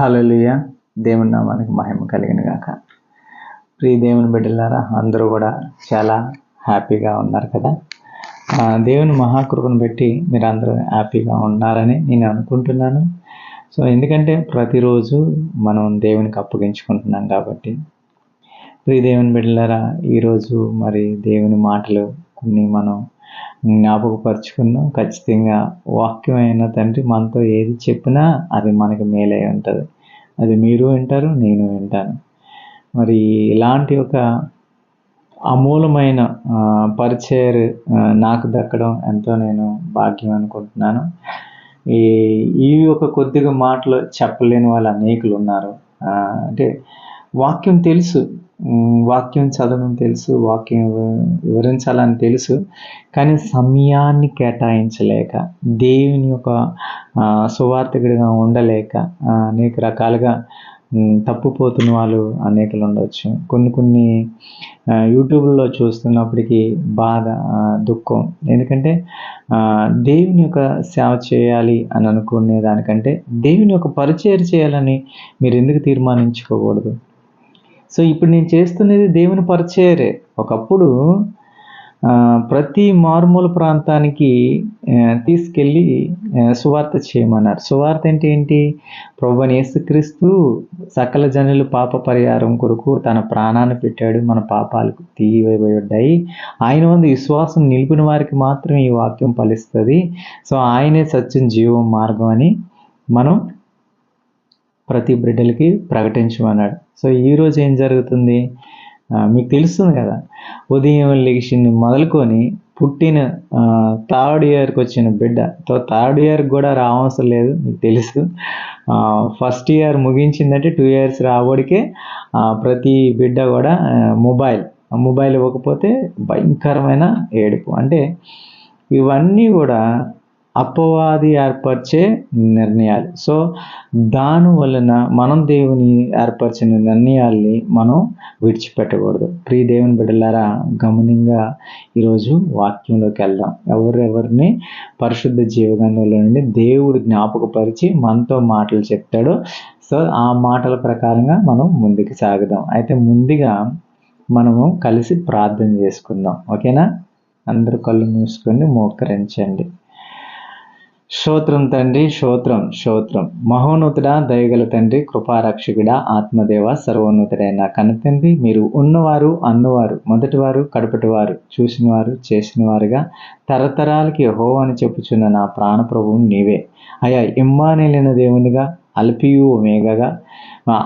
హల్లెలూయ. దేవుని నామానికి మహిమ కలిగిన గాక. ప్రియ దేవుని బిడ్డలారా అందరూ కూడా చాలా హ్యాపీగా ఉన్నారు కదా? ఆ, దేవుని మహాకృపను బట్టి మీరు అందరూ హ్యాపీగా ఉన్నారని నేను అనుకుంటున్నాను. సో ఎందుకంటే ప్రతిరోజు మనం దేవునికి అప్పగించుకుంటున్నాం కాబట్టి. ప్రియ దేవుని బిడ్డలారా ఈరోజు మరి దేవుని మాటలు కొన్ని మనం జ్ఞాపకపరుచుకున్నాం. ఖచ్చితంగా వాక్యమైన తండ్రి మనతో ఏది చెప్పినా అది మనకి మేలై ఉంటుంది. అది మీరు వింటారు నేను వింటాను. మరి ఇలాంటి ఒక అమూలమైన ఆ, పరిచయర్ నాకు దక్కడం ఎంతో నేను భాగ్యం అనుకుంటున్నాను. ఈ ఈ ఒక కొద్దిగా మాటలు చెప్పలేని వాళ్ళు అనేకులు ఉన్నారు. అంటే వాక్యం తెలుసు. వాక్యం చదవడం తెలుసు వాక్యం వివరించాలని తెలుసు. కానీ సమయాన్ని కేటాయించలేక దేవుని యొక్క సువార్థకుడిగా ఉండలేక అనేక రకాలుగా తప్పుపోతున్న వాళ్ళు అనేకలు ఉండవచ్చు కొన్ని కొన్ని యూట్యూబ్లో చూస్తున్నప్పటికీ బాధ దుఃఖం. ఎందుకంటే దేవుని యొక్క సేవ చేయాలి అని అనుకునే దానికంటే దేవుని యొక్క పరిచయం చేయాలని మీరు ఎందుకు తీర్మానించుకోకూడదు? సో ఇప్పుడు నేను చేస్తున్నది దేవుని పరిచయరే. ఒకప్పుడు ప్రతి మారుమూల ప్రాంతానికి తీసుకెళ్ళి సువార్త చేయమన్నారు. సువార్త అంటే ఏంటి? ప్రభుని యేసుక్రీస్తు సకల జనులు పాప పరిహారం కొరకు తన ప్రాణాన్ని పెట్టాడు. మన పాపాలకు తీయబడ్డాయి. ఆయన వంద విశ్వాసం నిలిపిన వారికి మాత్రమే ఈ వాక్యం ఫలిస్తుంది. సో ఆయనే సత్యం జీవం మార్గం అని మనం ప్రతి బిడ్డలకి ప్రకటించమన్నాడు. సో ఈరోజు ఏం జరుగుతుంది? మీకు తెలుస్తుంది కదా ఉదయం లెగిసింది మొదలుకొని పుట్టిన థర్డ్ ఇయర్కి వచ్చిన బిడ్డ. తో థర్డ్ ఇయర్కి కూడా రావసరం లేదు మీకు తెలుసు. ఫస్ట్ ఇయర్ ముగించిందంటే టూ ఇయర్స్ రాబడికే ఆ, ప్రతి బిడ్డ కూడా మొబైల్. ఆ మొబైల్ ఇవ్వకపోతే భయంకరమైన ఏడుపు. అంటే ఇవన్నీ కూడా అపవాది ఏర్పరిచే నిర్ణయాలు. సో దాని వలన మనం దేవుని ఏర్పరిచిన నిర్ణయాల్ని మనం విడిచిపెట్టకూడదు. ప్రియ దేవుని బిడ్డలారా గమనంగా ఈరోజు వాక్యంలోకి వెళ్దాం. ఎవరెవరిని పరిశుద్ధ జీవగంధంలో నుండి దేవుడు జ్ఞాపకపరిచి మనతో మాటలు చెప్తాడో సో ఆ మాటల ప్రకారంగా మనం ముందుకు సాగుదాం. అయితే ముందుగా మనము కలిసి ప్రార్థన చేసుకుందాం. ఓకేనా? అందరూ కళ్ళు మూసుకొని మోకరించండి. స్తోత్రం తండ్రి స్తోత్రం స్తోత్రం మహోన్నతుడ దయగల తండ్రి కృపారక్షకుడ ఆత్మదేవ సర్వోన్నతుడైన కనతండ్రి మీరు ఉన్నవారు అన్నవారు మొదటివారు కడపటివారు చూసినవారు చేసినవారుగా తరతరాలకి హో అని చెప్పుచున్న నా ప్రాణప్రభువు నీవే. అయా ఇమ్మానేలిన దేవునిగా అల్పియు మేఘగా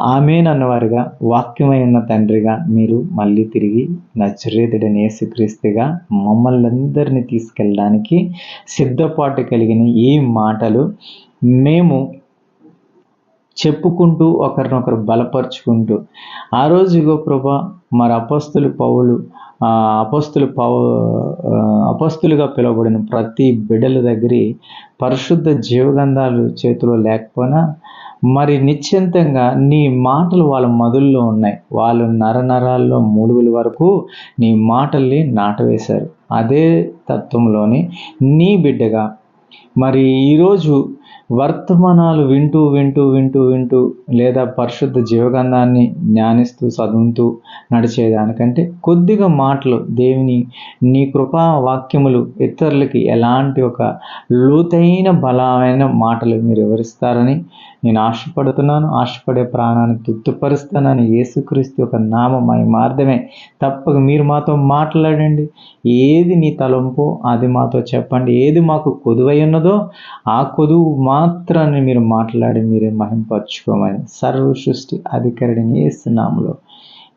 ఆమెన్ అన్నవారుగా వాక్యమై ఉన్న తండ్రిగా మీరు మళ్ళీ తిరిగి నజరేతుడని యేసుక్రీస్తుగా మమ్మల్ని అందరినీ తీసుకెళ్ళడానికి సిద్ధపాటు కలిగిన ఈ మాటలు మేము చెప్పుకుంటూ ఒకరినొకరు బలపరుచుకుంటూ. ఆ రోజు ఇగో ప్రభా మరి అపస్తులు పౌలు అపస్తులు పౌ అపస్తులుగా పిలువబడిన ప్రతి బిడ్డల దగ్గర పరిశుద్ధ జీవగంధాలు చేతిలో లేకపోయినా మరి నిశ్చింతంగా నీ మాటలు వాళ్ళ మధుల్లో ఉన్నాయి. వాళ్ళు నరనరాల్లో మూలుగుల వరకు నీ మాటల్ని నాటవేశారు. అదే తత్వంలోని నీ బిడ్డగా మరి ఈరోజు వర్తమానాలు వింటూ వింటూ వింటూ వింటూ లేదా పరిశుద్ధ జీవగంధాన్ని జ్ఞానిస్తూ చదువుతూ నడిచేదానికంటే కొద్దిగా మాటలు దేవుని నీ కృపా వాక్యములు ఇతరులకి ఎలాంటి ఒక లోతైన బలమైన మాటలు మీరు వివరిస్తారని నేను ఆశపడుతున్నాను ఆశపడే ప్రాణాన్ని తృప్తిపరుస్తానని యేసుక్రీస్తు యొక్క నామం మార్గమే. తప్పక మీరు మాతో మాట్లాడండి. ఏది నీ తలంపు అది మాతో చెప్పండి. ఏది మాకు కొదువై ఉన్నదో ఆ కొదువు మాత్రాన్ని మీరు మాట్లాడి మీరే మహింపరచుకోమని సర్వ సృష్టి అధికారిని వేస్తున్నాములో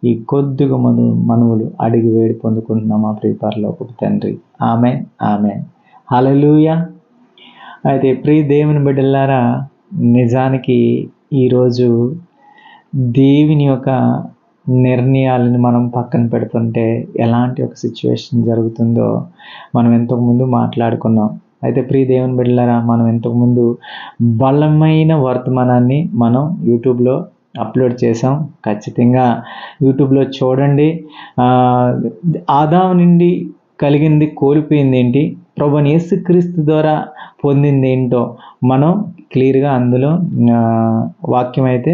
ఈ కొద్దిగా మను మనువులు అడిగి వేడి పొందుకుంటున్నాం మా ప్రియపరలో ఒక తండ్రి. ఆమె ఆమె హలలుయ అయితే ప్రియ దేవుని బిడ్డలారా నిజానికి ఈరోజు దేవుని యొక్క నిర్ణయాలను మనం పక్కన పెడుతుంటే ఎలాంటి ఒక సిచ్యువేషన్ జరుగుతుందో మనం ఇంతకుముందు మాట్లాడుకున్నాం. అయితే ప్రియ దేవుని బిడ్డలారా మనం ఇంతకుముందు బలమైన వర్తమానాన్ని మనం యూట్యూబ్లో అప్లోడ్ చేసాం ఖచ్చితంగా యూట్యూబ్లో చూడండి. ఆ, ఆదాము నుండి కలిగింది కోల్పోయింది ఏంటి? ప్రభుని యేసుక్రీస్తు ద్వారా పొందింది ఏంటో మనం క్లియర్గా అందులో వాక్యం అయితే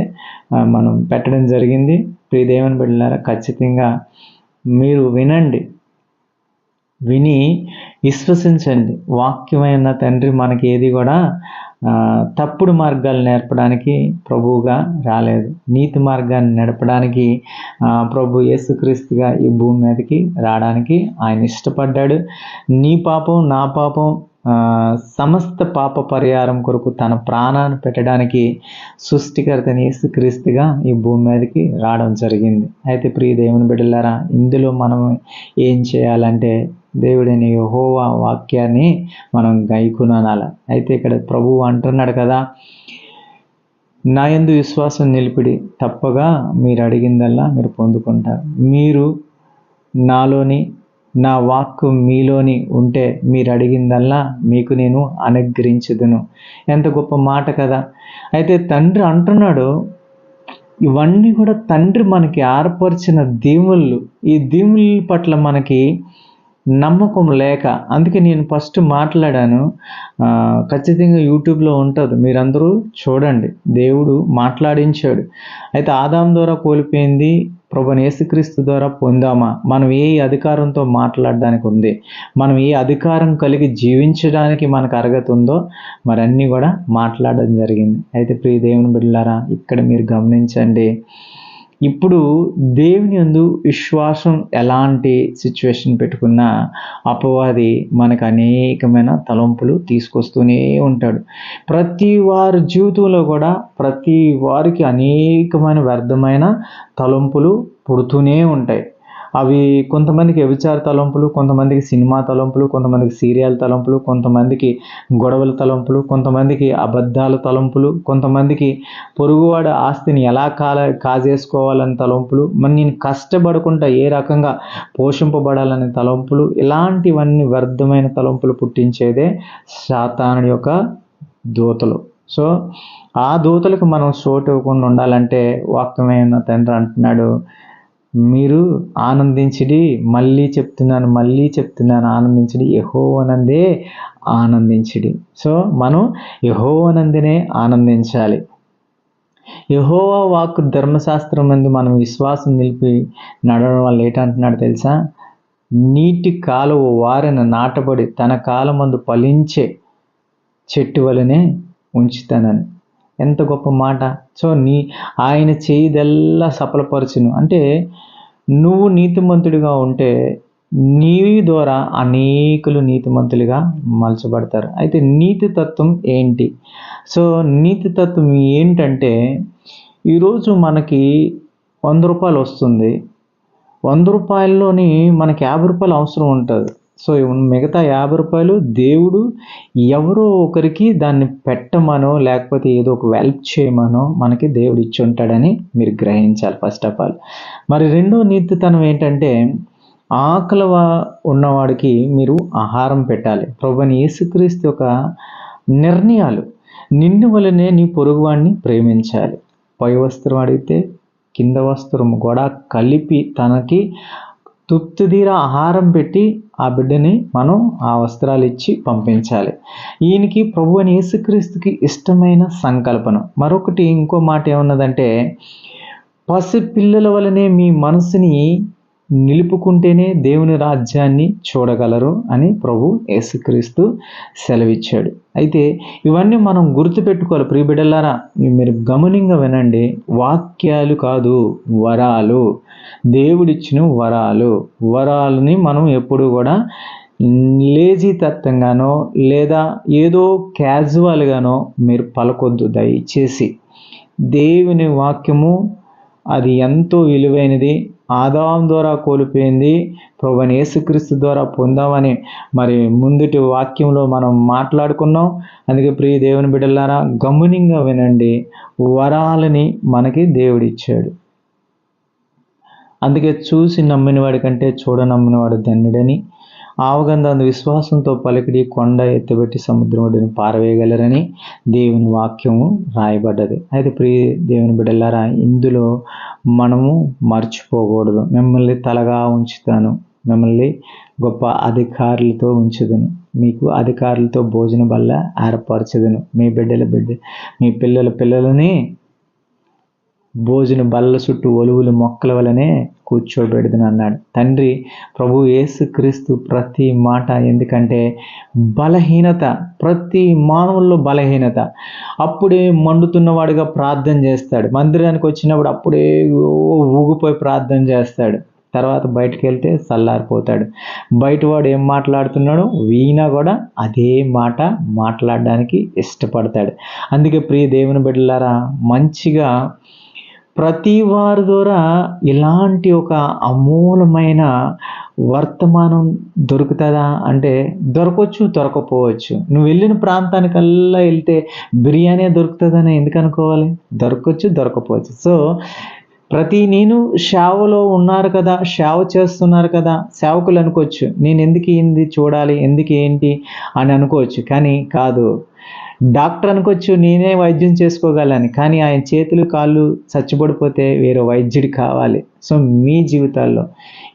మనం పెట్టడం జరిగింది. ప్రియ దేవుని బిడ్డలారా ఖచ్చితంగా మీరు వినండి. విని విశ్వసించండి. వాక్యమైన తండ్రి మనకి ఏది కూడా తప్పుడు మార్గాలు నేర్పడానికి ప్రభువుగా రాలేదు. నీతి మార్గాన్ని నడపడానికి ప్రభు యేసుక్రీస్తుగా ఈ భూమి మీదకి రావడానికి ఆయన ఇష్టపడ్డాడు. నీ పాపం నా పాపం సమస్త పాప పరిహారం కొరకు తన ప్రాణాన్ని పెట్టడానికి సృష్టికర్తని యేసుక్రీస్తుగా ఈ భూమి మీదకి రావడం జరిగింది. అయితే ప్రియ దేవుని బిడ్డలారా ఇందులో మనం ఏం చేయాలంటే దేవుడని యహోవా వాక్యాన్ని మనం గైకునాల అయితే ఇక్కడ ప్రభువు అంటున్నాడు కదా నా ఎందు విశ్వాసం నిలిపిడి తప్పగా మీరు అడిగిందల్లా మీరు పొందుకుంటారు. మీరు నాలోని నా వాక్కు మీలోని ఉంటే మీరు అడిగిందల్లా మీకు నేను అనుగ్రహించదును. ఎంత గొప్ప మాట కదా. అయితే తండ్రి అంటున్నాడు ఇవన్నీ కూడా తండ్రి మనకి ఏర్పరిచిన దీవుళ్ళు. ఈ దీవుల పట్ల మనకి నమ్మకం లేక అందుకే నేను ఫస్ట్ మాట్లాడాను. ఖచ్చితంగా యూట్యూబ్లో ఉంటుంది. మీరందరూ చూడండి. దేవుడు మాట్లాడించాడు. అయితే ఆదాం ద్వారా కోల్పోయింది. ప్రభు యేసుక్రీస్తు ద్వారా పొందామా? మనం ఏ అధికారంతో మాట్లాడడానికి ఉంది? మనం ఏ అధికారం కలిగి జీవించడానికి మనకు అర్హత ఉందో మరి అన్నీ కూడా మాట్లాడడం జరిగింది. అయితే ప్రియ దేవుని బిడ్డలారా ఇక్కడ మీరు గమనించండి. ఇప్పుడు దేవుని యందు విశ్వాసం ఎలాంటి సిచ్యువేషన్ పెట్టుకున్నా అపవాది మనకు అనేకమైన తలంపులు తీసుకొస్తూనే ఉంటాడు. ప్రతి వారి జీవితంలో కూడా ప్రతి వారికి అనేకమైన వ్యర్థమైన తలంపులు పుడుతూనే ఉంటాయి. అవి కొంతమందికి వ్యభిచార తలంపులు కొంతమందికి సినిమా తలంపులు కొంతమందికి సీరియల్ తలంపులు కొంతమందికి గొడవల తలంపులు కొంతమందికి అబద్ధాల తలంపులు కొంతమందికి పొరుగువాడి ఆస్తిని ఎలా కాల కాజేసుకోవాలని తలంపులు మరి నేను కష్టపడకుండా ఏ రకంగా పోషింపబడాలనే తలంపులు ఇలాంటివన్నీ వ్యర్థమైన తలంపులు పుట్టించేదే శాతానుడి యొక్క దూతలు. సో ఆ దూతలకు మనం చోటు ఇవ్వకుండా ఉండాలంటే వాక్యమైన తండ్రి అంటున్నాడు మీరు ఆనందించిడి మళ్ళీ చెప్తున్నాను మళ్ళీ చెప్తున్నాను ఆనందించిడి యహోవనందే ఆనందించిడి. సో మనం యహోవనందినే ఆనందించాలి. యహోవా వాక్కు ధర్మశాస్త్రం మందు మనం విశ్వాసం నిలిపి నడవడం వల్ల ఏంటంటున్నాడు తెలుసా? నీటి కాలువ వారిన నాటబడి తన కాలమందు ఫలించే చెట్టు వలనే ఉంచుతానని. ఎంత గొప్ప మాట. సో నీ ఆయన చేయిదల్లా సఫలపరచును. అంటే నువ్వు నీతిమంతుడిగా ఉంటే నీ ద్వారా అనేకులు నీతిమంతులుగా మలచబడతారు. అయితే నీతి తత్వం ఏంటి? సో నీతి తత్వం ఏంటంటే ఈరోజు మనకి వంద రూపాయలు వస్తుంది. వంద రూపాయల్లోని మనకి యాభై రూపాయలు అవసరం ఉంటుంది. సో మిగతా యాభై రూపాయలు దేవుడు ఎవరో ఒకరికి దాన్ని పెట్టమనో లేకపోతే ఏదో ఒక వెల్ప్ చేయమనో మనకి దేవుడు ఇచ్చి ఉంటాడని మీరు గ్రహించాలి ఫస్ట్ ఆఫ్ ఆల్. మరి రెండో నీతితనం ఏంటంటే ఆకలి ఉన్నవాడికి మీరు ఆహారం పెట్టాలి. ప్రభుని యేసుక్రీస్తు యొక్క నిర్ణయాలు నిన్ను వలనే నీ పొరుగువాడిని ప్రేమించాలి. పై వస్త్రం అడిగితే కింద వస్త్రం కూడా కలిపి తనకి తుత్తుదీర ఆహారం పెట్టి ఆ బిడ్డని మనం ఆ వస్త్రాలు ఇచ్చి పంపించాలి. ఈయనకి ప్రభు అని యేసుక్రీస్తుకి ఇష్టమైన సంకల్పన. మరొకటి ఇంకో మాట ఏమన్నదంటే పసి పిల్లల వలనే మీ మనసుని నిలుపుకుంటేనే దేవుని రాజ్యాన్ని చూడగలరు అని ప్రభు యేసుక్రీస్తు సెలవిచ్చాడు. అయితే ఇవన్నీ మనం గుర్తుపెట్టుకోవాలి. ప్రియబిడ్డలారా మీరు గమనంగా వినండి. వాక్యాలు కాదు వరాలు. దేవుడిచ్చిన వరాలు. వరాలని మనం ఎప్పుడు కూడా లేజీ తత్వంగానో లేదా ఏదో క్యాజువల్గానో మీరు పలకొద్దు దయచేసి. దేవుని వాక్యము అది ఎంతో విలువైనది. ఆదాం ద్వారా కోల్పోయింది. ప్రభుని యేసుక్రీస్తు ద్వారా పొందామని మరి ముందుటి వాక్యంలో మనం మాట్లాడుకున్నాం. అందుకే ప్రియ దేవుని బిడ్డలారా గమనింగా వినండి. వరాలని మనకి దేవుడిచ్చాడు. అందుకే చూసి నమ్మినవాడి కంటే చూడ నమ్మినవాడు ధన్యుడని ఆవగంధ విశ్వాసంతో పలికిడి కొండ ఎత్తుబెట్టి సముద్రముడిని పారవేయగలరని దేవుని వాక్యము రాయబడ్డది. అయితే ప్రియ దేవుని బిడ్డలారా ఇందులో మనము మర్చిపోకూడదు. మిమ్మల్ని తలగా ఉంచుతాను. మిమ్మల్ని గొప్ప అధికారులతో ఉంచుదును. మీకు అధికారులతో భోజనం వల్ల ఏర్పరచదును. మీ బిడ్డల బిడ్డ మీ పిల్లల పిల్లలని భోజన బల్ల చుట్టూ ఒలువులు మొక్కల వలనే కూర్చోబెడదును అన్నాడు. తండ్రి ప్రభు యేసుక్రీస్తు ప్రతి మాట ఎందుకంటే బలహీనత ప్రతి మానవుల్లో బలహీనత. అప్పుడే మండుతున్నవాడుగా ప్రార్థన చేస్తాడు. మందిరానికి వచ్చినప్పుడు అప్పుడే ఊగిపోయి ప్రార్థన చేస్తాడు. తర్వాత బయటకు వెళ్తే చల్లారిపోతాడు. బయటవాడు ఏం మాట్లాడుతున్నాడో? వీణ కూడా అదే మాట మాట్లాడడానికి ఇష్టపడతాడు. అందుకే ప్రియ దేవుని బిడ్డలారా మంచిగా ప్రతి వారి ద్వారా ఇలాంటి ఒక అమూలమైన వర్తమానం దొరుకుతుందా? అంటే దొరకవచ్చు దొరకపోవచ్చు. నువ్వు వెళ్ళిన ప్రాంతానికల్లా వెళ్తే బిర్యానీ దొరుకుతుందని ఎందుకు అనుకోవాలి? దొరకవచ్చు దొరకపోవచ్చు. సో ప్రతి నేను సేవలో ఉన్నారు కదా సేవ చేస్తున్నారు కదా సేవకులు అనుకోవచ్చు. నేను ఎందుకు ఏంది చూడాలి ఎందుకు ఏంటి అని అనుకోవచ్చు. కానీ కాదు డాక్టర్ అనుకోవచ్చు నేనే వైద్యం చేసుకోగలని కానీ ఆయన చేతులు కాళ్ళు చచ్చిపడిపోతే వేరే వైద్యుడు కావాలి. సో మీ జీవితాల్లో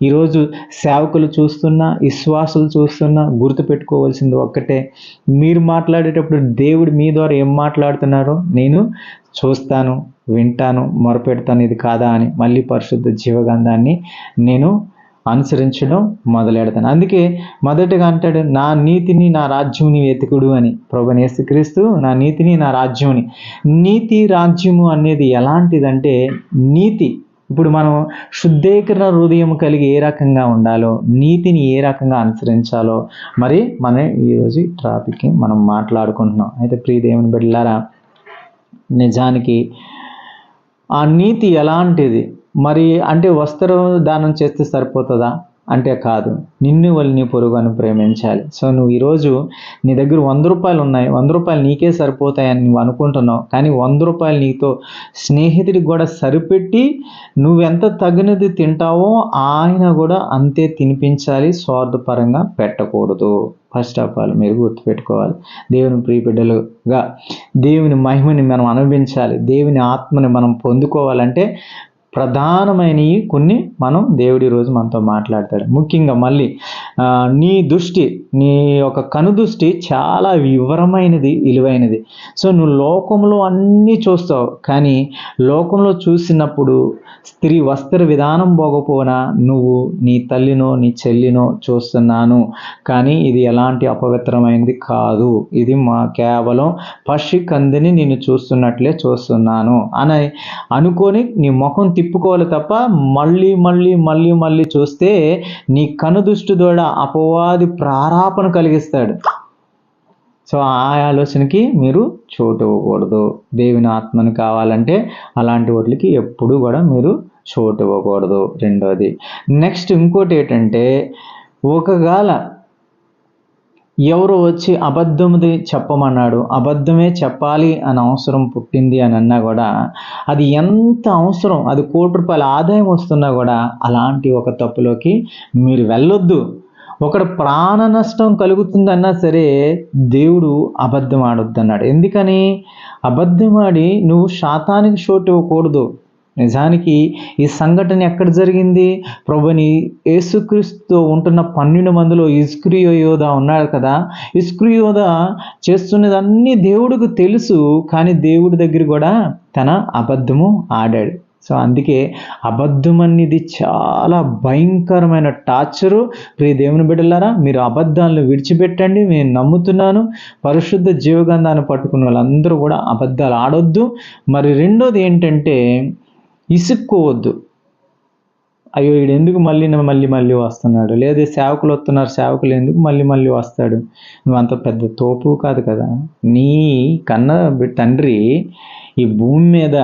ఈరోజు సేవకులు చూస్తున్నా విశ్వాసులు చూస్తున్నా గుర్తుపెట్టుకోవాల్సింది ఒక్కటే. మీరు మాట్లాడేటప్పుడు దేవుడు మీ ద్వారా ఏం మాట్లాడుతున్నారో నేను చూస్తాను వింటాను మొరపెడతాను. ఇది కాదా అని మళ్ళీ పరిశుద్ధ జీవగంధాన్ని నేను అనుసరించడం మొదలెడతాను. అందుకే మొదటగా అంటాడు నా నీతిని నా రాజ్యముని వెతుకుడు అని. ప్రభుని యేసుక్రీస్తు నా నీతిని నా రాజ్యముని. నీతి రాజ్యము అనేది ఎలాంటిదంటే నీతి. ఇప్పుడు మనం శుద్ధీకరణ హృదయం కలిగి ఏ రకంగా ఉండాలో నీతిని ఏ రకంగా అనుసరించాలో మరి మన ఈరోజు ట్రాఫిక్కి మనం మాట్లాడుకుంటున్నాం. అయితే ప్రియ దేవుని బిడ్డలారా నిజానికి ఆ నీతి ఎలాంటిది? మరి అంటే వస్త్రం దానం చేస్తే సరిపోతుందా? అంటే కాదు. నిన్ను వాళ్ళు నీ పొరుగును ప్రేమించాలి. సో నువ్వు ఈరోజు నీ దగ్గర వంద రూపాయలు ఉన్నాయి. వంద రూపాయలు నీకే సరిపోతాయని నువ్వు అనుకుంటున్నావు. కానీ వంద రూపాయలు నీతో స్నేహితుడికి కూడా సరిపెట్టి నువ్వెంత తగినది తింటావో ఆయన కూడా అంతే తినిపించాలి. స్వార్థపరంగా పెట్టకూడదు. ఫస్ట్ ఆఫ్ ఆల్ మీరు గుర్తుపెట్టుకోవాలి. దేవుని ప్రియబిడ్డలుగా దేవుని మహిమని మనం అనుభవించాలి. దేవుని ఆత్మని మనం పొందుకోవాలంటే ప్రధానమైనవి కొన్ని మనం దేవుడి రోజు మనతో మాట్లాడతాడు. ముఖ్యంగా మళ్ళీ నీ దృష్టి నీ యొక్క కను దృష్టి చాలా వివరమైనది విలువైనది సో నువ్వు లోకంలో అన్నీ చూస్తావు. కానీ లోకంలో చూసినప్పుడు స్త్రీ వస్త్ర విధానం పోకపోనా నువ్వు నీ తల్లినో నీ చెల్లినో చూస్తున్నాను. కానీ ఇది ఎలాంటి అపవిత్రమైనది కాదు. ఇది మా కేవలం పక్షి కందిని నేను చూస్తున్నట్లే చూస్తున్నాను. అని అనుకొని నీ ముఖం తిప్పుకోవాలి తప్ప మళ్ళీ మళ్ళీ మళ్ళీ మళ్ళీ చూస్తే నీ కను దూడ అపవాది ప్రారాపణ కలిగిస్తాడు. సో ఆ ఆలోచనకి మీరు చోటు ఇవ్వకూడదు. దేవుని ఆత్మని కావాలంటే అలాంటి వాటికి ఎప్పుడు కూడా మీరు చోటు ఇవ్వకూడదు. రెండోది నెక్స్ట్ ఇంకోటి ఏంటంటే ఒకగాల ఎవరు వచ్చి అబద్ధముది చెప్పమన్నాడు? అబద్ధమే చెప్పాలి అని అవసరం పుట్టింది అని అన్నా కూడా అది ఎంత అవసరం? అది కోటి రూపాయల ఆదాయం వస్తున్నా కూడా అలాంటి ఒక తప్పులోకి మీరు వెళ్ళొద్దు. ఒకడు ప్రాణ నష్టం కలుగుతుందన్నా సరే దేవుడు అబద్ధం ఆడొద్దన్నాడు ఎందుకని? అబద్ధం ఆడి నువ్వు శాతానికి చోటు ఇవ్వకూడదు. నిజానికి ఈ సంఘటన ఎక్కడ జరిగింది? ప్రభుని యేసుక్రీస్తుతో ఉంటున్న పన్నెండు మందిలో ఇస్క్రియో యోధ ఉన్నాడు కదా? ఇస్క్రియోధ యోధ చేస్తున్నదన్నీ దేవుడికి తెలుసు కానీ దేవుడి దగ్గర కూడా తన అబద్ధము ఆడాడు. సో అందుకే అబద్ధం అనేది చాలా భయంకరమైన టార్చరు. ప్రియ దేవుని బిడ్డలారా మీరు అబద్ధాలను విడిచిపెట్టండి. నేను నమ్ముతున్నాను. పరిశుద్ధ జీవగంధాన్ని పట్టుకున్న వాళ్ళందరూ కూడా అబద్ధాలు ఆడొద్దు. మరి రెండోది ఏంటంటే ఇసుక్కోవద్దు. అయ్యో వీడు ఎందుకు మళ్ళీ మళ్ళీ మళ్ళీ వస్తున్నాడు? లేదా సేవకులు వస్తున్నారు సేవకులు ఎందుకు మళ్ళీ మళ్ళీ వస్తాడు? నువ్వు అంత పెద్ద తోపు కాదు కదా. నీ కన్న తండ్రి ఈ భూమి మీద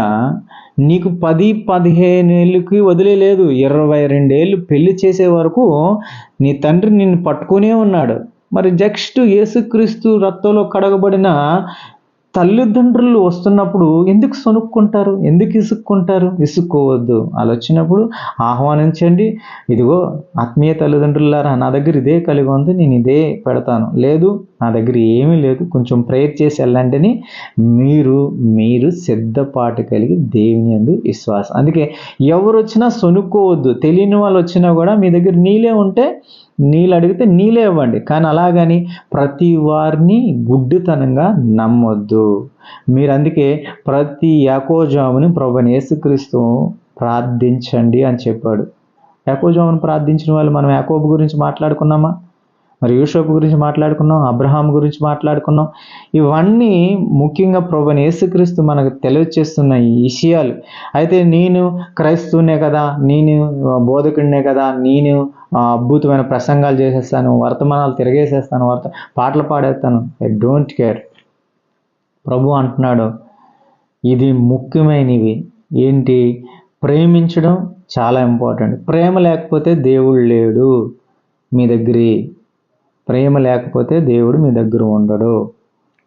నీకు పది పదిహేను ఏళ్ళకి వదిలేదు ఇరవై రెండేళ్ళు పెళ్ళి చేసే వరకు నీ తండ్రి నిన్ను పట్టుకునే ఉన్నాడు. మరి జస్ట్ యేసుక్రీస్తు రక్తంలో కడగబడిన తల్లిదండ్రులు వస్తున్నప్పుడు ఎందుకు సొనుక్కుంటారు ఎందుకు ఇసుక్కుంటారు? ఇసుక్కోవద్దు. అలా వచ్చినప్పుడు ఆహ్వానించండి. ఇదిగో ఆత్మీయ తల్లిదండ్రులారా నా దగ్గర ఇదే కలిగి ఉంది నేను ఇదే పెడతాను. లేదు నా దగ్గర ఏమీ లేదు. కొంచెం ప్రేయర్ చేసి వెళ్ళండి అని మీరు మీరు సిద్ధపాటు కలిగి దేవుని యందు విశ్వాసం. అందుకే ఎవరు వచ్చినా సొనుక్కోవద్దు తెలియని వాళ్ళు వచ్చినా కూడా మీ దగ్గర నీళ్ళే ఉంటే నీళ్ళు అడిగితే నీళ్ళే ఇవ్వండి. కానీ అలాగని ప్రతి వారిని గుడ్డితనంగా నమ్మొద్దు. మీరు అందుకే ప్రతి యాకోజాముని ప్రభుని యేసుక్రీస్తు ప్రార్థించండి అని చెప్పాడు. యాకోజామును ప్రార్థించిన వాళ్ళు మనం యాకోబు గురించి మాట్లాడుకున్నామా? మరి యూషోపు గురించి మాట్లాడుకున్నాం అబ్రహాం గురించి మాట్లాడుకున్నాం. ఇవన్నీ ముఖ్యంగా ప్రభుని యేసుక్రీస్తు మనకు తెలియచేస్తున్న ఈ విషయాలు. అయితే నేను క్రైస్తవునే కదా నేను బోధకుడినే కదా నేను అద్భుతమైన ప్రసంగాలు చేసేస్తాను వర్తమానాలు తిరిగేసేస్తాను వర్త పాటలు పాడేస్తాను. I don't care. ప్రభు అంటున్నాడు ఇది ముఖ్యమైనవి. ఏంటి? ప్రేమించడం చాలా ఇంపార్టెంట్. ప్రేమ లేకపోతే దేవుడు లేడు మీ దగ్గరే. ప్రేమ లేకపోతే దేవుడు మీ దగ్గర ఉండడు.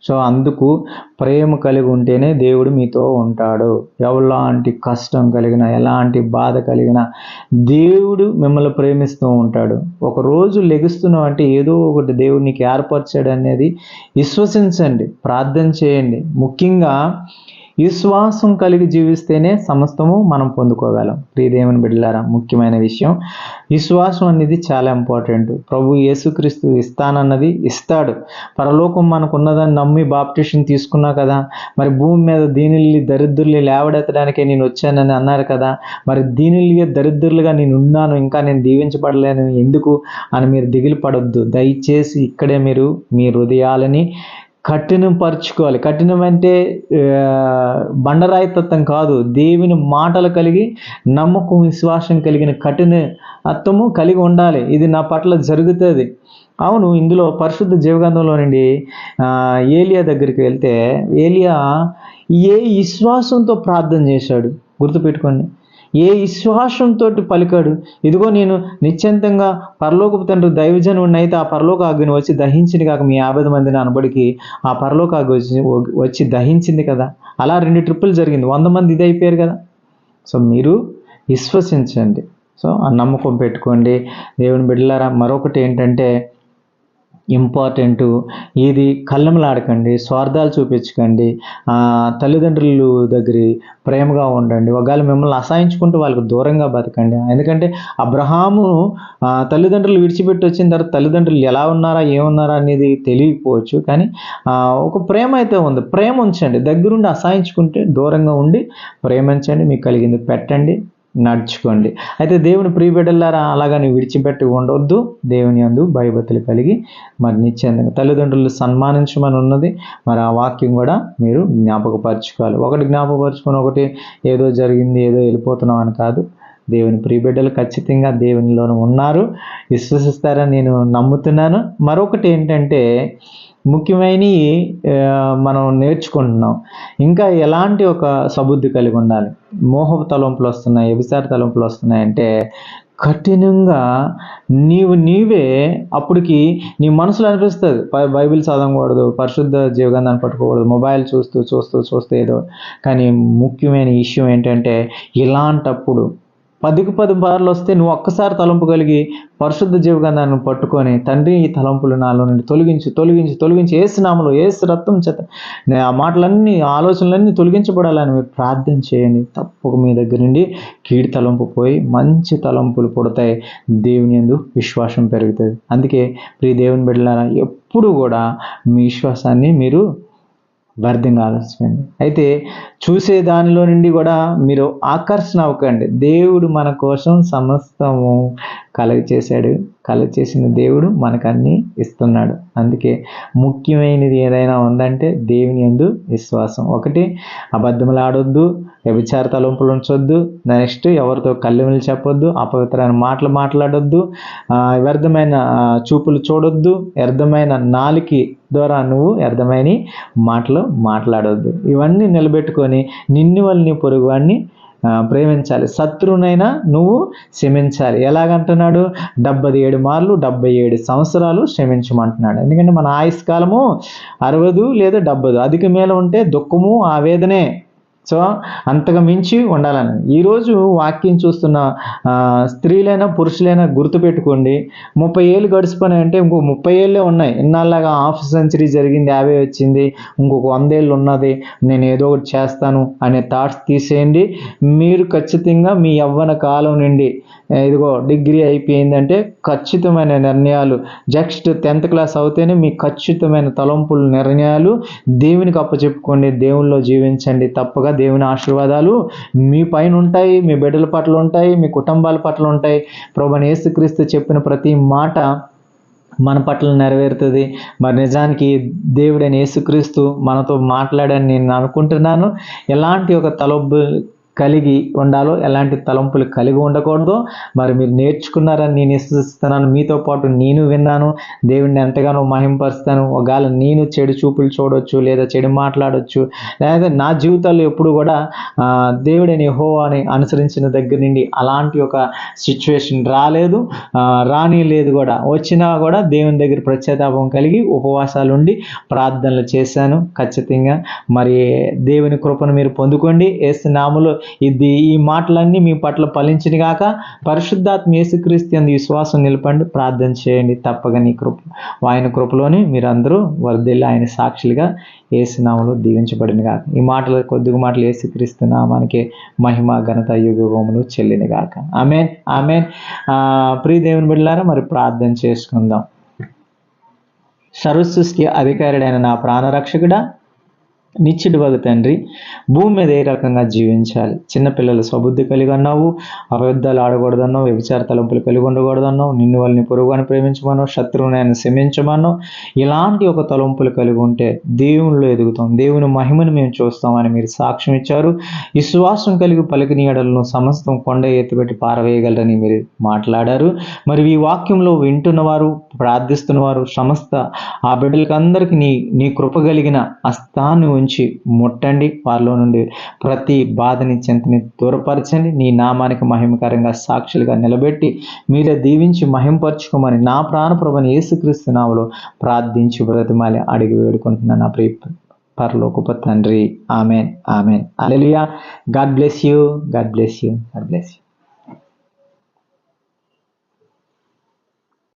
సో అందుకు ప్రేమ కలిగి ఉంటేనే దేవుడు మీతో ఉంటాడు. ఎలాంటి కష్టం కలిగిన ఎలాంటి బాధ కలిగిన దేవుడు మిమ్మల్ని ప్రేమిస్తూ ఉంటాడు. ఒక రోజు లెగుస్తున్నాం అంటే ఏదో ఒకటి దేవుడు నీకు ఏర్పరచాడు అనేది విశ్వసించండి ప్రార్థన చేయండి. ముఖ్యంగా విశ్వాసం కలిగి జీవిస్తేనే సమస్తము మనం పొందుకోగలం. ప్రియదేవుని బిడ్డలారా ముఖ్యమైన విషయం విశ్వాసం అనేది చాలా ఇంపార్టెంట్. ప్రభు యేసుక్రీస్తు ఇస్తానన్నది ఇస్తాడు. పరలోకం మనకు ఉన్నదని నమ్మి బాప్టిషన్ తీసుకున్నా కదా మరి భూమి మీద దీనిల్ని దరిద్రుల్ని లేవడెత్తడానికే నేను వచ్చానని అన్నారు కదా మరి దీనిల్ని దరిద్రులుగా నేను ఉన్నాను ఇంకా నేను దీవించబడలేను ఎందుకు అని మీరు దిగులు పడొద్దు. దయచేసి ఇక్కడే మీరు మీ హృదయాలని కఠినం పరుచుకోవాలి. కఠినం అంటే బండరాయి తత్వం కాదు. దేవుని మాటలు కలిగి నమ్మకం విశ్వాసం కలిగిన కఠిన కలిగి ఉండాలి. ఇది నా పట్ల జరుగుతుంది. అవును ఇందులో పరిశుద్ధ జీవగంధంలో నుండి ఏలియా దగ్గరికి వెళ్తే ఏలియా ఏ విశ్వాసంతో ప్రార్థన చేశాడు? గుర్తుపెట్టుకోండి. ఏ విశ్వాసంతో పలికాడు? ఇదిగో నేను నిశ్చంతంగా పరలోకపు తండ్రి దైవజనుడిని అయితే ఆ పరలోక అగ్ని వచ్చి దహించింది కాక మీ యాభై మందిని అనబడికి ఆ పరలోక అగ్ని వచ్చి వచ్చి దహించింది కదా? అలా రెండు ట్రిప్పులు జరిగింది. వంద మంది ఇది అయిపోయారు కదా? సో మీరు విశ్వసించండి. సో ఆ నమ్మకం పెట్టుకోండి. దేవుని బిడ్డలారా మరొకటి ఏంటంటే ఇంపార్టెంట్. ఇది కళ్ళములాడకండి స్వార్థాలు చూపించకండి తల్లిదండ్రులు దగ్గర ప్రేమగా ఉండండి. ఒకవేళ మిమ్మల్ని అసహించుకుంటూ వాళ్ళకి దూరంగా బతకండి. ఎందుకంటే అబ్రహాము తల్లిదండ్రులు విడిచిపెట్టి వచ్చిన తర్వాత తల్లిదండ్రులు ఎలా ఉన్నారా ఏమున్నారా అనేది తెలియకపోవచ్చు. కానీ ఒక ప్రేమ అయితే ఉంది. ప్రేమ ఉంచండి. దగ్గరుండి అసహించుకుంటే దూరంగా ఉండి ప్రేమించండి. మీకు కలిగింది పెట్టండి. నడుచుకోండి. అయితే దేవుని ప్రియబిడ్డలారా అలాగని విడిచిపెట్టి ఉండొద్దు. దేవుని అందు భయభక్తులు కలిగి మరి నిశ్చయంగా తల్లిదండ్రులు సన్మానించమని ఉన్నది. మరి ఆ వాక్యం కూడా మీరు జ్ఞాపకపరచుకోవాలి. ఒకటి జ్ఞాపకపరచుకొని ఒకటి ఏదో జరిగింది ఏదో వెళ్ళిపోతున్నాం అని కాదు. దేవుని ప్రియబిడ్డలు ఖచ్చితంగా దేవునిలోనూ ఉన్నారు. విశ్వసిస్తారని నేను నమ్ముతున్నాను. మరొకటి ఏంటంటే ముఖ్యమైనవి మనం నేర్చుకుంటున్నాం. ఇంకా ఎలాంటి ఒక సబుద్ధి కలిగి ఉండాలి? మోహపు తలంపులు వస్తున్నాయి వ్యభిచార తలంపులు వస్తున్నాయి అంటే కఠినంగా నీవు నీవే అప్పటికి నీ మనసులో అనిపిస్తుంది. బై- బైబిల్ చదవకూడదు పరిశుద్ధ జీవగంధాన్ని పట్టుకోకూడదు మొబైల్ చూస్తూ చూస్తూ చూస్తూ ఏదో. కానీ ముఖ్యమైన విషయం ఏంటంటే ఇలాంటప్పుడు పదికి పది బార్లు వస్తే నువ్వు ఒక్కసారి తలంపు కలిగి పరిశుద్ధ జీవగంధాన్ని పట్టుకొని తండ్రి ఈ తలంపులు నాలో నుండి తొలగించి తొలగించి తొలగించి. ఏసునామలో ఏసు రక్తం చేత ఆ మాటలన్నీ ఆలోచనలన్నీ తొలగించబడాలని మీరు ప్రార్థన చేయండి. తప్పక మీ దగ్గర నుండి కీడి తలంపు పోయి మంచి తలంపులు పుడతాయి. దేవుని యందు విశ్వాసం పెరుగుతుంది. అందుకే ప్రియ దేవుని బిడ్డలారా ఎప్పుడు కూడా మీ విశ్వాసాన్ని మీరు వ్యర్థంగా ఆలోచించండి అయితే చూసే దానిలో నుండి కూడా మీరు ఆకర్షణ అవ్వకండి. దేవుడు మన కోసం సమస్తము కలగ చేశాడు. కలగ చేసిన దేవుడు మనకన్నీ ఇస్తున్నాడు. అందుకే ముఖ్యమైనది ఏదైనా ఉందంటే దేవుని యందు విశ్వాసం. ఒకటి అబద్ధములు ఆడొద్దు వ్యభిచార తలంపులు ఉంచొద్దు నెక్స్ట్ ఎవరితో కళ్ళెములు చెప్పొద్దు అపవిత్రమైన మాటలు మాట్లాడొద్దు వ్యర్థమైన చూపులు చూడొద్దు వ్యర్థమైన నాలికి ద్వారా నువ్వు వ్యర్థమైన మాటలు మాట్లాడొద్దు. ఇవన్నీ నిలబెట్టుకొని నిన్ను వాళ్ళని పొరుగువాడిని ప్రేమించాలి. శత్రువునైనా నువ్వు క్షమించాలి. ఎలాగంటున్నాడు? డెబ్బై ఏడు మార్లు డెబ్బై ఏడు సంవత్సరాలు క్షమించమంటున్నాడు. ఎందుకంటే మన ఆయుష్కాలము అరవదు లేదా డెబ్బదు. అధిక మేల ఉంటే దుఃఖము ఆవేదనే సో అంతగా మించి ఉండాలని. ఈరోజు వాక్యం చూస్తున్న స్త్రీలైనా పురుషులైనా గుర్తుపెట్టుకోండి ముప్పై ఏళ్ళు గడిచిపోయినాయి అంటే ఇంకో ముప్పై ఏళ్ళే ఉన్నాయి. ఇన్నాళ్ళగా హాఫ్ సెంచరీ జరిగింది యాభై వచ్చింది ఇంకొక వందేళ్ళు ఉన్నది నేను ఏదో ఒకటి చేస్తాను అనే థాట్స్ తీసేయండి. మీరు ఖచ్చితంగా మీ యవ్వన కాలం నుండి ఇదిగో డిగ్రీ అయిపోయిందంటే ఖచ్చితమైన నిర్ణయాలు. జస్ట్ టెన్త్ క్లాస్ అవుతేనే మీ ఖచ్చితమైన తలంపులు నిర్ణయాలు. దేవునికి అప్పచెప్పుకోండి దేవుల్లో జీవించండి. తప్పగా దేవుని ఆశీర్వాదాలు మీ పైన ఉంటాయి మీ బిడ్డల పట్ల ఉంటాయి మీ కుటుంబాల పట్ల ఉంటాయి. ప్రభు యేసుక్రీస్తు చెప్పిన ప్రతి మాట మన పట్ల నెరవేరుతుంది. మరి నిజానికి దేవుడైన యేసుక్రీస్తు మనతో మాట్లాడని నేను అనుకుంటున్నాను. ఎలాంటి ఒక తలొబ్బు కలిగి ఉండాలో ఎలాంటి తలంపులు కలిగి ఉండకూడదు మరి మీరు నేర్చుకున్నారని నేను విశ్వసిస్తున్నాను. మీతో పాటు నేను విన్నాను. దేవుడిని ఎంతగానో మహింపరుస్తాను. ఒకవేళ నేను చెడు చూపులు చూడొచ్చు లేదా చెడు మాట్లాడొచ్చు లేదా నా జీవితాల్లో ఎప్పుడు కూడా దేవుడిని హో అని అనుసరించిన దగ్గర నుండి అలాంటి ఒక సిచ్యువేషన్ రాలేదు. రాని లేదు కూడా. వచ్చినా కూడా దేవుని దగ్గర ప్రత్యేతాపం కలిగి ఉపవాసాలు ఉండి ప్రార్థనలు చేశాను. ఖచ్చితంగా. మరి దేవుని కృపను మీరు పొందుకోండి. ఏసు నామములో ఇది ఈ మాటలన్నీ మీ పట్ల ఫలించిన గాక. పరిశుద్ధాత్మ యేసుక్రీస్తు అందు విశ్వాసం నిలపండి. ప్రార్థన చేయండి. తప్పగా నీ కృప ఆయన కృపలోని మీరందరూ వర్ధిల్లి ఆయన సాక్షులుగా ఏసునామలో దీవించబడిన గాక. ఈ మాటలు కొద్దిగా మాటలు ఏసుక్రీస్తు నామానికి మహిమ ఘనత యుగములు చెల్లిన గాక. ఆమెన్. ఆమెన్. ప్రియ దేవుని బిడ్డలారా మరి ప్రార్థన చేసుకుందాం. సర్వసృష్టి అధికారుడైన నా ప్రాణరక్షకుడా నిచ్చిడువగు తండ్రి భూమి మీద ఏ రకంగా జీవించాలి? చిన్నపిల్లలు స్వబుద్ధి కలిగి అన్నావు అబద్ధాలు ఆడకూడదన్నావు వ్యభిచార తలంపులు కలిగి ఉండకూడదన్నావు నిన్ను వాళ్ళని పొరుగుని ప్రేమించమన్నావు శత్రువుని ఆయన శమించమన్నావు ఇలాంటి ఒక తలంపులు కలిగి ఉంటే దేవునిలో ఎదుగుతాం దేవుని మహిమను మేము చూస్తామని మీరు సాక్ష్యం ఇచ్చారు. విశ్వాసం కలిగి పలికిన ఎడలను సమస్తం కొండ ఎత్తిపెట్టి పారవేయగలరని మీరు మాట్లాడారు. మరి ఈ వాక్యంలో వింటున్నవారు ప్రార్థిస్తున్నవారు సమస్త ఆ బిడ్డలకి అందరికీ నీ నీ కృప కలిగిన హస్తాన్ని నుంచి ముట్టండి. వారిలో నుండి ప్రతి బాధని చింతని దూరపరచండి. నీ నామానికి మహిమకరంగా సాక్షులుగా నిలబెట్టి మీరే దీవించి మహింపరచుకోమని నా ప్రాణప్రభని యేసుక్రీస్తు నామలో ప్రార్థించి బ్రతిమాలి. అడిగి వేడుకుంటున్నాను నా ప్రియ పరలోకపు తండ్రి. Amen. Amen. Alleluia God bless you. God bless you. God bless you.